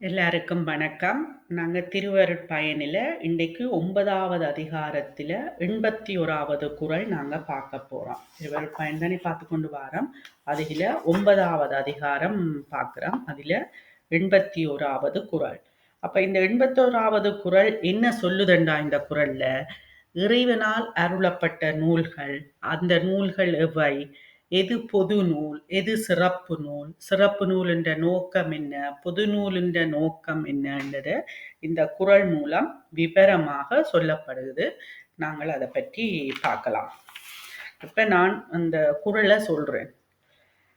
எல்லாருக்கும் வணக்கம். நாங்க திருவருட்பயனில இன்றைக்கு ஒன்பதாவது அதிகாரத்தில் எண்பத்தி ஓராவது குறள் நாங்கள் பார்க்க போகிறோம் திருவருட்பயன் தானே பார்த்து கொண்டு வரோம் அதில் ஒன்பதாவது அதிகாரம் பார்க்குறோம் அதில் எண்பத்தி ஓராவது குறள். அப்போ இந்த 81வது குறள் என்ன சொல்லுதண்டா இந்த குரலில் இறைவனால் அருளப்பட்ட நூல்கள், அந்த நூல்கள் எவை? எது பொது நூல் எது சிறப்பு நூல்? சிறப்பு நூல் என்ற நோக்கம் என்ன? பொது நூல் என்ற நோக்கம் என்னன்றத இந்த குறள் மூலம் விவரமாக சொல்லப்படுது நாங்கள் அதை பற்றி பார்க்கலாம். இப்ப நான் அந்த குறளை சொல்றேன்.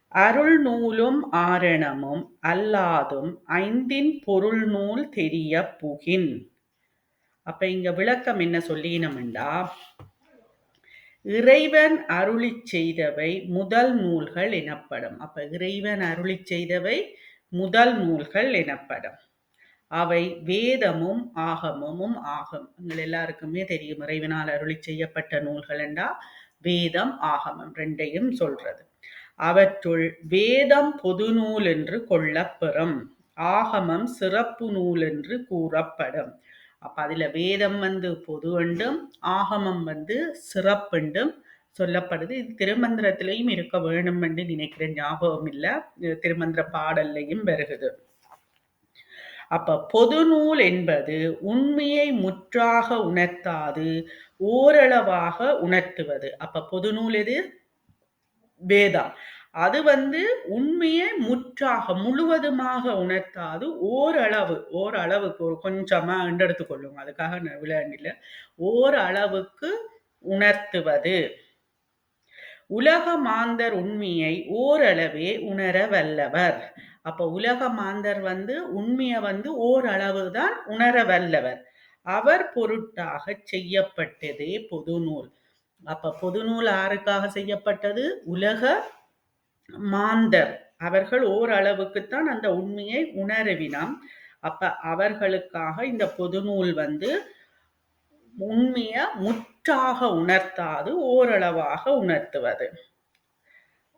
அருள் நூலும் ஆரணமும் அல்லாதும் ஐந்தின் பொருள் நூல் தெரிய புகின். அப்ப இங்க விளக்கம் என்ன சொல்லினமெண்டா இறைவன் அருளிச் செய்தவை முதல் நூல்கள் எனப்படும். அப்ப இறைவன் அருளிச் செய்தவை முதல் நூல்கள் எனப்படும். அவை வேதமும் ஆகமமும் ஆகும். எங்கள் எல்லாருக்குமே தெரியும் இறைவனால் அருளி செய்யப்பட்ட நூல்கள் என்றா வேதம் ஆகமம் ரெண்டையும் சொல்றது. அவற்றுள் வேதம் பொது நூல் என்று கொள்ளப்பெறும். ஆகமம் சிறப்பு நூல் என்று கூறப்படும். அப்ப அதுல வேதம் வந்து பொது என்றும் ஆகமம் வந்து சிறப்பென்றும் சொல்லப்படுது. இது திருமந்திரத்திலையும் இருக்க வேணும் என்று நினைக்கிற ஞாபகம் இல்ல. திருமந்திர பாடல்லையும் வருகிறது. அப்ப பொது நூல் என்பது உண்மையை முற்றாக உணர்த்தாது ஓரளவாக உணர்த்துவது. அப்ப பொது நூல் எது? வேதம். அது வந்து உண்மையை முற்றாக முழுவதுமாக உணர்த்தாது. ஓரளவு ஓரளவுக்கு ஒரு கொஞ்சமா எடுத்துக்கொள்ளுங்க. அதுக்காக விளையாண்டில் ஓரளவுக்கு உணர்த்துவது. உலக மாந்தர் உண்மையை ஓரளவே உணர வல்லவர். அப்ப உலக மாந்தர் வந்து உண்மையை வந்து ஓரளவு தான் உணர வல்லவர். அவர் பொருட்டாக செய்யப்பட்டதே பொது நூல். அப்ப பொது நூல் யாருக்காக செய்யப்பட்டது? உலக மாந்தர். அவர்கள் ஓரளவுக்குத்தான் அந்த உண்மையை உணரவினாம். அப்ப அவர்களுக்காக இந்த பொது நூல் வந்து உண்மைய முற்றாக உணர்த்தாது ஓரளவாக உணர்த்துவது.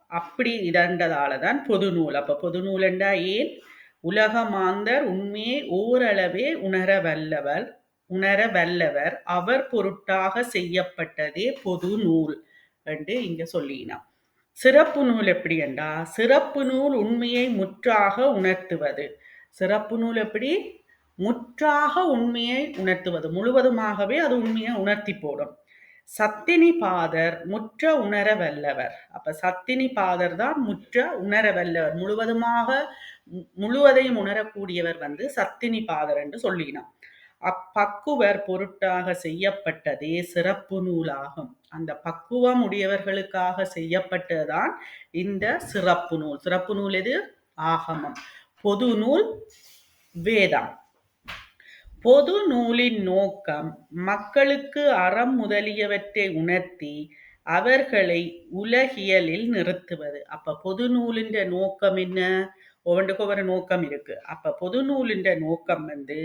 அப்படி இதண்டதால தான் பொது நூல். அப்ப பொது நூல் என்றா ஏன்? உலக மாந்தர் உண்மையை ஓரளவே உணர வல்லவர் உணர வல்லவர். அவர் பொருட்டாக செய்யப்பட்டதே பொது நூல் என்று இங்க சொல்லினான் சிறப்பு நூல் எப்படி என்றா சிறப்பு நூல் உண்மையை முற்றாக உணர்த்துவது. சிறப்பு நூல் எப்படி? முற்றாக உண்மையை உணர்த்துவது. முழுவதுமாகவே அது உண்மையை உணர்த்தி போடும். சத்தினி பாதர் முற்ற உணர வல்லவர். அப்ப சத்தினி பாதர் தான் முற்ற உணர வல்லவர். முழுவதுமாக முழுவதையும் உணரக்கூடியவர் வந்து சத்தினி பாதர் என்று சொல்லினான் அப்பக்குவர் பொருட்டாக செய்யப்பட்டதே சிறப்பு நூலாகும். அந்த பக்குவம் உடையவர்களுக்காக செய்யப்பட்டதுதான் இந்த சிறப்பு நூல். சிறப்பு நூல் எது? ஆகமம். பொது நூல் வேதம். பொது நூலின் நோக்கம் மக்களுக்கு அறம் முதலியவற்றை உணர்த்தி அவர்களை உலகியலில் நிறுத்துவது. அப்ப பொது நூலின் நோக்கம் என்ன? ஒவ்வொன்றுக்கு ஒவ்வொரு நோக்கம் இருக்கு. அப்ப பொது நூலின்ற நோக்கம் வந்து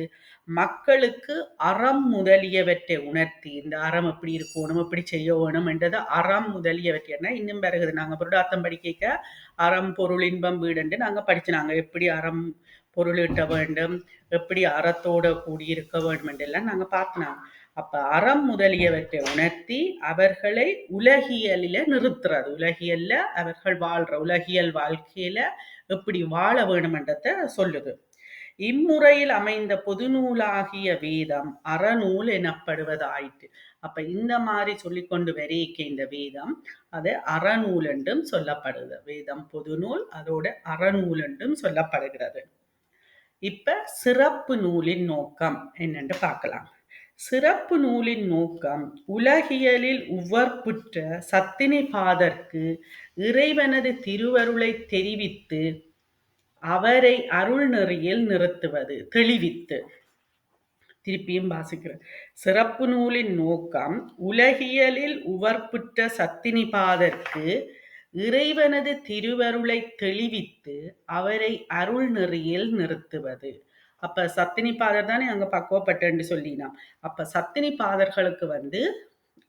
மக்களுக்கு அறம் முதலியவற்றை உணர்த்தி இந்த அறம் எப்படி இருக்கணும் எப்படி செய்ய வேணும் என்றது அறம் முதலியவற்றை. இன்னும் பிறகுது. நாங்க புருடாத்தம் படிக்க அறம் பொருள் இன்பம் வீடுன்ட்டு நாங்க படிச்சு எப்படி அறம் பொருளிட்ட வேண்டும் எப்படி அறத்தோட கூடியிருக்க வேண்டும் என்றெல்லாம் நாங்க பார்த்தினாங்க அப்ப அறம் முதலியவற்றை உணர்த்தி அவர்களை உலகியலில நிறுத்துறது. உலகியல்ல அவர்கள் வாழ்ற உலகியல் வாழ்க்கையில எப்படி வாழ வேணுமென்றத சொல்லுது. இம்முறையில் அமைந்த பொது நூலாகிய வேதம் அறநூல் எனப்படுவதாயிற்று. அப்ப இந்த மாதிரி சொல்லிக்கொண்டு வரைக்க இந்த வேதம் அது அறநூல் என்றும் சொல்லப்படுது. வேதம் பொதுநூல் அதோட அறநூல் என்றும் சொல்லப்படுகிறது. இப்ப சிறப்பு நூலின் நோக்கம் என்னென்று பார்க்கலாம். சிறப்பு நூலின் நோக்கம் உலகியலில் உவர்ப்புற்ற சத்தினி பாதற்கு இறைவனது திருவருளை தெரிவித்து அவரை அருள் நெறியில் நிறுத்துவது தெளிவித்து. திருப்பியும் வாசிக்கிறேன் சிறப்பு நூலின் நோக்கம் உலகியலில் உவர்ப்புற்ற சத்தினி பாதற்கு இறைவனது திருவருளை தெளிவித்து அவரை அருள் நெறியில் நிறுத்துவது. அப்ப சத்தினி பாதர் தானே அங்க பக்குவப்பட்டு சொல்லினான். அப்ப சத்தினி பாதர்களுக்கு வந்து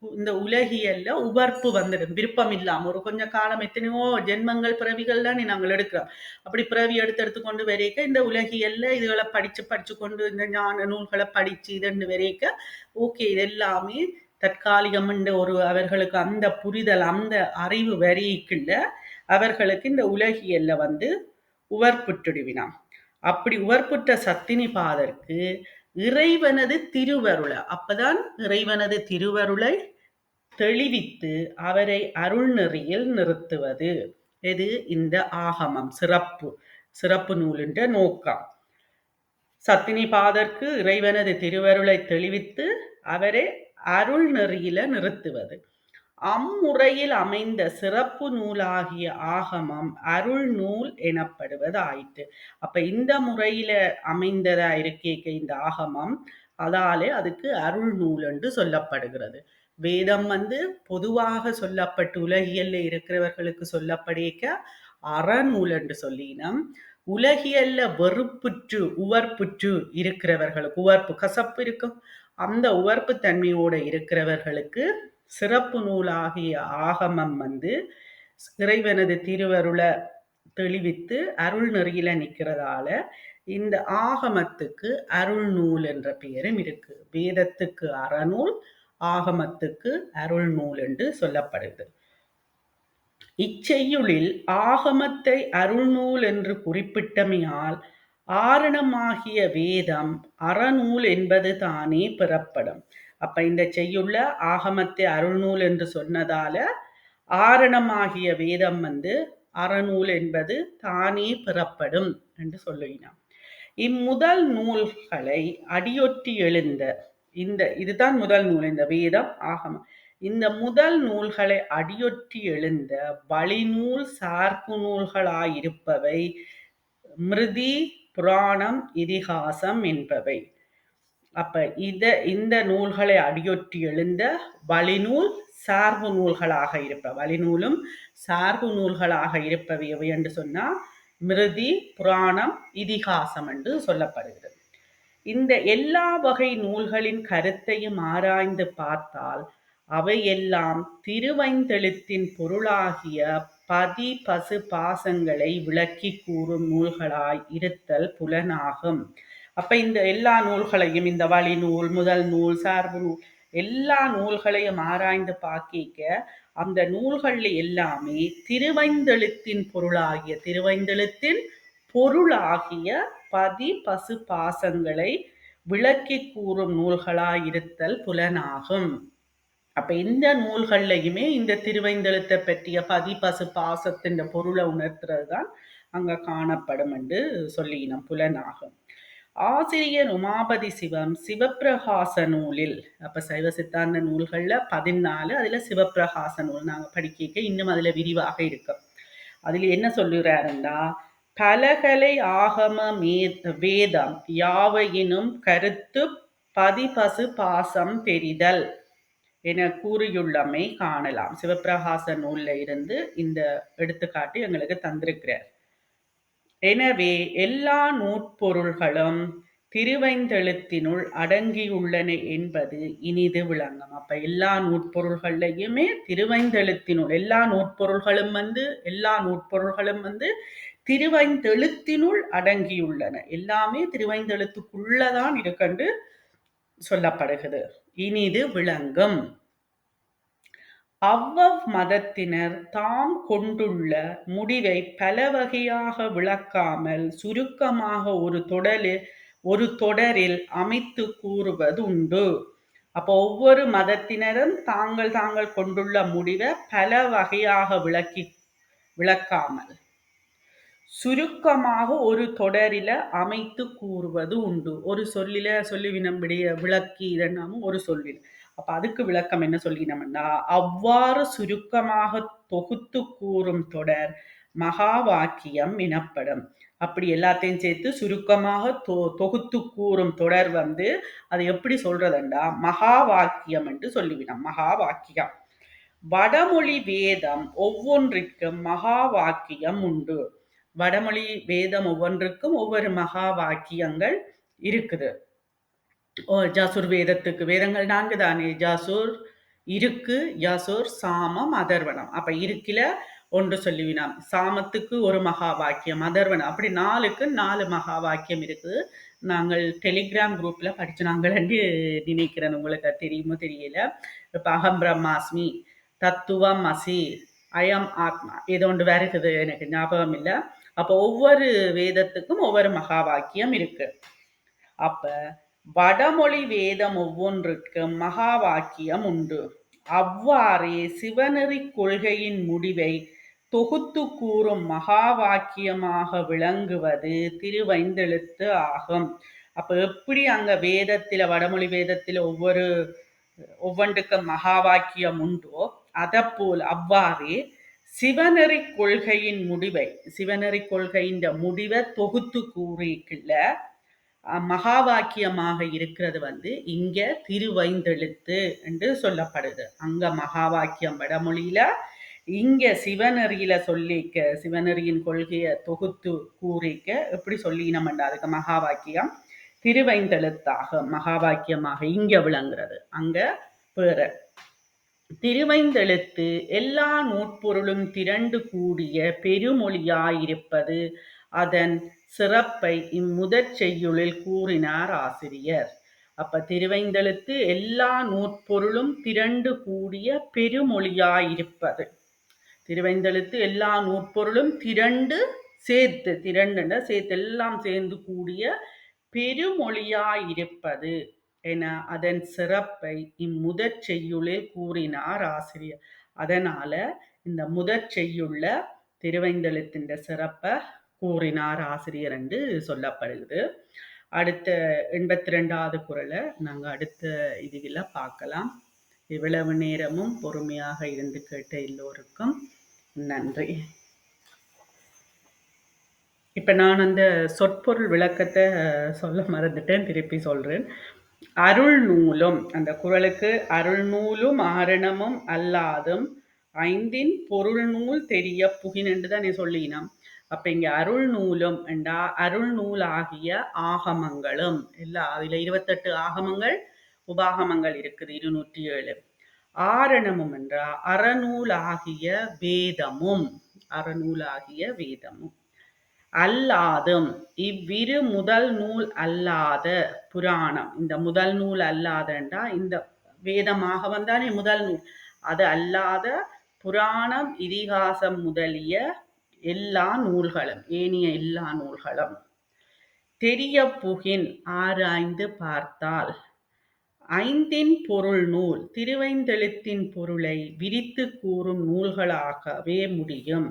இந்த உலகியல்ல உவர்ப்பு வந்துடும் விருப்பம் இல்லாம ஒரு கொஞ்ச காலம் எத்தனையோ ஜென்மங்கள் பிறவிகள் தான் நாங்கள் எடுக்கிறோம். அப்படி பிறவி எடுத்து எடுத்து கொண்டு வரைக்க இந்த உலகியல்ல இதுகளை படிச்சு படிச்சு கொண்டு இந்த ஞான நூல்களை படிச்சு இதன்னு வரைக்க ஓகே இது எல்லாமே தற்காலிகம் ஒரு அவர்களுக்கு அந்த புரிதல் அந்த அறிவு வரைக்குள்ள அவர்களுக்கு இந்த உலகியல்ல வந்து உவர்ப்புட்டுடுவினான். அப்படி உவர்ப்புற்ற சத்தினி பாதற்கு இறைவனது திருவருளை அப்பதான் இறைவனது திருவருளை தெளிவித்து அவரை அருள் நெறியில் நிறுத்துவது. எது? இந்த ஆகமம் சிறப்பு சிறப்பு நூலின்ற நோக்கம். சத்தினி பாதற்கு இறைவனது திருவருளை தெளிவித்து அவரை அருள் நெறியில நிறுத்துவது. அம்முறையில் அமைந்த சிறப்பு நூலாகிய ஆகமம் அருள் நூல் எனப்படுவது ஆயிற்று அப்ப இந்த முறையில அமைந்ததா இருக்கேக்க இந்த ஆகமம்? அதாலே அதுக்கு அருள் நூல் என்று சொல்லப்படுகிறது. வேதம் வந்து பொதுவாக சொல்லப்பட்டு உலகியல்ல இருக்கிறவர்களுக்கு சொல்லப்படேக்க அறநூல் என்று சொல்லினம். உலகியல்ல வெறுப்புற்று உவர்ப்புற்று இருக்கிறவர்களுக்கு உவர்ப்பு கசப்பு இருக்கும். அந்த உவர்ப்பு தன்மையோட இருக்கிறவர்களுக்கு சிறப்பு நூலாகிய ஆகமம் வந்து இறைவனது திருவருளை தெளிவித்து அருள் நெறியில நிற்கிறதால இந்த ஆகமத்துக்கு அருள் நூல் என்ற பெயரும் இருக்கு. வேதத்துக்கு அறநூல் ஆகமத்துக்கு அருள் நூல் என்று சொல்லப்படுது. இச்செய்யுளில் ஆகமத்தை அருள்நூல் என்று குறிப்பிட்டமையால் ஆரணமாகிய வேதம் அறநூல் என்பது தானே பெறப்படும். அப்ப இந்த செய்யுள்ள ஆகமத்தை அருள்நூல் என்று சொன்னதால ஆரணமாகிய வேதம் வந்து அறநூல் என்பது தானே பெறப்படும் என்று சொல்லுகிறான் இம்முதல் நூல்களை அடியொற்றி எழுந்த இந்த இதுதான் முதல் நூல் இந்த வேதம் ஆகமம். இந்த முதல் நூல்களை அடியொற்றி எழுந்த வழிநூல் சார்பு நூல்களாயிருப்பவை மிருதி புராணம் இதிகாசம் என்பவை. அப்ப இத இந்த நூல்களை அடியொற்றி எழுந்த வழிநூல் சார்பு நூல்களாக இருப்ப வழிநூலும் சார்பு நூல்களாக இருப்பவை எவை என்று சொன்னா மிருதி புராணம் இதிகாசம் என்று சொல்லப்படுகிறது. இந்த எல்லா வகை நூல்களின் கருத்தையும் ஆராய்ந்து பார்த்தால் அவையெல்லாம் திருவைந்தெழுத்தின் பொருளாகிய பதி பசு பாசங்களை விளக்கி கூறும் நூல்களாய் இருத்தல் புலனாகும். அப்ப இந்த எல்லா நூல்களையும் இந்த வழி நூல் முதல் நூல் சார்பு நூல் எல்லா நூல்களையும் ஆராய்ந்து பார்க்க அந்த நூல்கள் எல்லாமே திருவைந்தெழுத்தின் பொருளாகிய திருவைந்தெழுத்தின் பொருளாகிய பதி பசு பாசங்களை விளக்கி கூறும் நூல்களாயிருத்தல் புலனாகும். அப்ப இந்த நூல்கள்லையுமே இந்த திருவைந்தெழுத்தை பற்றிய பதி பசு பாசத்தின் பொருளை உணர்த்துறது தான் அங்க காணப்படும் என்று சொல்லினோம் புலனாகும். ஆசிரியர் உமாபதி சிவம் சிவப்பிரகாச நூலில். அப்ப சைவ சித்தாந்த நூல்கள்ல பதினாலு அதுல சிவப்பிரகாச நூல் நாங்க படிக்க இன்னும் அதுல விரிவாக இருக்கும் அதுல என்ன சொல்லுறாருண்டா பலகலை ஆகம வேதம் யாவையினும் கருத்து பதிபசு பாசம் தெரிதல் என கூறியுள்ளமை காணலாம். சிவப்பிரகாச நூல்ல இருந்து இந்த எடுத்துக்காட்டு எங்களுக்கு தந்திருக்கிறார். எனவே எல்லா நூற்பொருள்களும் திருவைந்தெழுத்தினுள் அடங்கியுள்ளன என்பது இனிது விளங்கும். அப்ப எல்லா நூற்பொருள்கள்லையுமே திருவைந்தெழுத்தினுள் எல்லா நூற்பொருள்களும் வந்து எல்லா நூற்பொருள்களும் வந்து திருவைந்தெழுத்தினுள் அடங்கியுள்ளன. எல்லாமே திருவைந்தெழுத்துக்குள்ளதான் இருக்கண்டு சொல்லப்படுகிறது. இனிது விளங்கும். அவ்வவ் மதத்தினர் தாம் கொண்டுள்ள முடிவை பல வகையாக விளக்காமல் சுருக்கமாக ஒரு தொடரில் ஒரு தொடரில் அமைத்து கூறுவது உண்டு அப்போ ஒவ்வொரு மதத்தினரும் தாங்கள் தாங்கள் கொண்டுள்ள முடிவை பல வகையாக விளக்கி விளக்காமல் சுருக்கமாக ஒரு தொடரில அமைத்து கூறுவது உண்டு ஒரு சொல்லில சொல்லி வினம்பிடைய விளக்கி இரண்டாமும் ஒரு சொல்லில். அப்ப அதுக்கு விளக்கம் என்ன சொல்லினோம்னா அவ்வாறு சுருக்கமாக தொகுத்து கூறும் தொடர் மகா வாக்கியம் எனப்படும். அப்படி எல்லாத்தையும் சேர்த்து சுருக்கமாக தொ தொகுத்து கூறும் தொடர் வந்து அது எப்படி சொல்றதுண்டா? மகா வாக்கியம் என்று சொல்லிவிடும். மகா வாக்கியம் வடமொழி வேதம் ஒவ்வொன்றிற்கும் மகா வாக்கியம் உண்டு. வடமொழி வேதம் ஒவ்வொன்றுக்கும் ஒவ்வொரு மகா வாக்கியங்கள் இருக்குது. ஜாசூர் வேதத்துக்கு வேதங்கள் நான்கு தானே? ஜாசூர் இருக்கு யசுர் சாமம் அதர்வனம் அப்ப இருக்கில ஒன்று சொல்லுவினாம். சாமத்துக்கு ஒரு மகா வாக்கியம் அதர்வனம் அப்படி நாலுக்கு நாலு மகா வாக்கியம் இருக்குது. நாங்கள் டெலிகிராம் குரூப்ல படிச்சு நாங்கள் நினைக்கிறேன். உங்களுக்கு தெரியுமோ தெரியல. இப்ப அகம் பிரம்மாஸ்மி தத்துவம் அசி அயம் ஆத்மா. ஏதோ ஒன்று வருகிறது. எனக்கு ஞாபகம் இல்லை. அப்போ ஒவ்வொரு வேதத்துக்கும் ஒவ்வொரு மகா வாக்கியம் இருக்கு. அப்ப வடமொழி வேதம் ஒவ்வொன்றுக்கும் மகா வாக்கியம் உண்டு. அவ்வாறே சிவநெறி கொள்கையின் முடிவை தொகுத்து கூறும் மகா வாக்கியமாக விளங்குவது திருவைந்தெழுத்து ஆகும். அப்ப எப்படி அங்க வேதத்தில் வடமொழி வேதத்தில் ஒவ்வொரு ஒவ்வொன்றுக்கும் மகா வாக்கியம் உண்டோ அதப்போல் அவ்வாறே சிவநெறி கொள்கையின் முடிவை சிவநெறி கொள்கையின் முடிவை தொகுத்து கூறிக்குள்ள மகாவாக்கியமாக இருக்கிறது வந்து இங்க திருவைந்தெழுத்து என்று சொல்லப்படுது. அங்க மகாவாக்கியம் வடமொழியில இங்க சிவநெறியில சொல்லிக்க சிவநெறியின் கொள்கையை தொகுத்து கூறிக்க எப்படி சொல்லினமெண்டா அதுக்கு மகாவாக்கியம்? திருவைந்தெழுத்தாக மகாவாக்கியமாக இங்க விளங்குறது. அங்க பேர திருவைந்தெழுத்து எல்லா நூற்பொருளும் திரண்டு கூடிய பெருமொழியாயிருப்பது அதன் சிறப்பை இம்முதற் செய்யுளில் கூறினார் ஆசிரியர். அப்ப திருவைந்தெழுத்து எல்லா நூற்பொருளும் திரண்டு கூடிய பெருமொழியாயிருப்பது. திருவைந்தெழுத்து எல்லா நூற்பொருளும் திரண்டு சேர்த்து திரண்டுன சேர்த்து எல்லாம் சேர்ந்து கூடிய பெருமொழியாயிருப்பது என அதன் சிறப்பை இம்முதற் செய்யுளில் கூறினார் ஆசிரியர். அதனால இந்த முதற் செய்யுள்ள திருவைந்தெழுத்தின் சிறப்பை கூறினார் ஆசிரியர் என்று சொல்லப்படுகிறது. அடுத்த எண்பத்தி ரெண்டாவது குரலை நாங்கள் அடுத்த இதுவில் பார்க்கலாம். இவ்வளவு நேரமும் பொறுமையாக இருந்து கேட்ட எல்லோருக்கும் நன்றி. இப்போ நான் அந்த சொற்பொருள் விளக்கத்தை சொல்ல மறந்துட்டேன் திருப்பி சொல்கிறேன் அருள் நூலும் அந்த குரலுக்கு அருள் நூலும் ஆரணமும் அல்லாதும் ஐந்தின் பொருள் நூல் தெரிய புகின் என்று தான் நீ சொல்லினான் அப்ப இங்க அருள் நூலும் என்றா அருள் நூலாகிய ஆகிய ஆகமங்களும். இல்ல அதுல இருபத்தெட்டு ஆகமங்கள் உபாகமங்கள் இருக்குது இருநூற்றி ஏழு. ஆரணமும் என்றா அறநூல் ஆகிய வேதமும் அறநூலாகிய வேதமும். அல்லாதும் இவ்விரு முதல் நூல் அல்லாத புராணம். இந்த முதல் நூல் அல்லாதண்டா இந்த வேதமாக வந்தானே முதல் நூல். அது அல்லாத புராணம் இதிகாசம் முதலிய எல்லா நூல்களும் ஏனிய எல்லா நூல்களும். தெரிய புகின் ஆராய்ந்து பார்த்தால் ஐந்தின் பொருள் நூல் திருவைந்தெழுத்தின் பொருளை விரித்து கூறும் நூல்களாகவே முடியும்.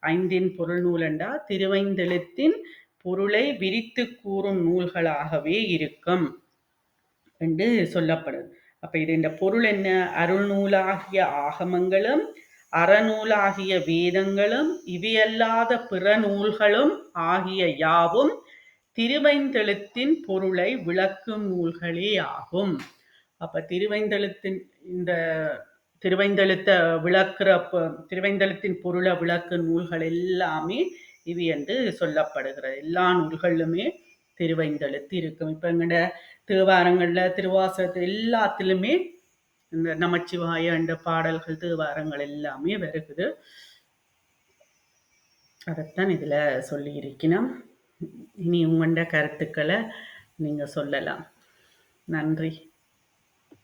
ஐந்தின் பொருள் நூலண்டா திருவைந்தெழுத்தின் பொருளை விரித்து கூறும் நூல்களாகவே இருக்கும் என்று சொல்லப்படுது அப்ப இது இந்த பொருள் என்ன? அருள் நூலாகிய ஆகமங்களும் அறநூலாகிய வேதங்களும் இவையல்லாத பிற நூல்களும் ஆகிய யாவும் திருவைந்தெழுத்தின் பொருளை விளக்கும் நூல்களே ஆகும். அப்ப திருவைந்தெழுத்தின் இந்த திருவைந்தெழுத்த விளக்குற திருவைந்தெழுத்தின் பொருளை விளக்கும் நூல்கள் எல்லாமே இவை என்று சொல்லப்படுகிறது. எல்லா நூல்களிலுமே திருவைந்தெழுத்து இருக்கும். இப்போ எங்கட திருவாரங்களில் திருவாசகத்தில் எல்லாத்திலுமே இந்த நமச்சிவாய என்ற பாடல்கள் திருவாரங்கள் எல்லாமே வருகுது. அதைத்தான் இதில் சொல்லி இருக்கணும் இனி உங்கள்ட கருத்துக்களை நீங்கள் சொல்லலாம். நன்றி.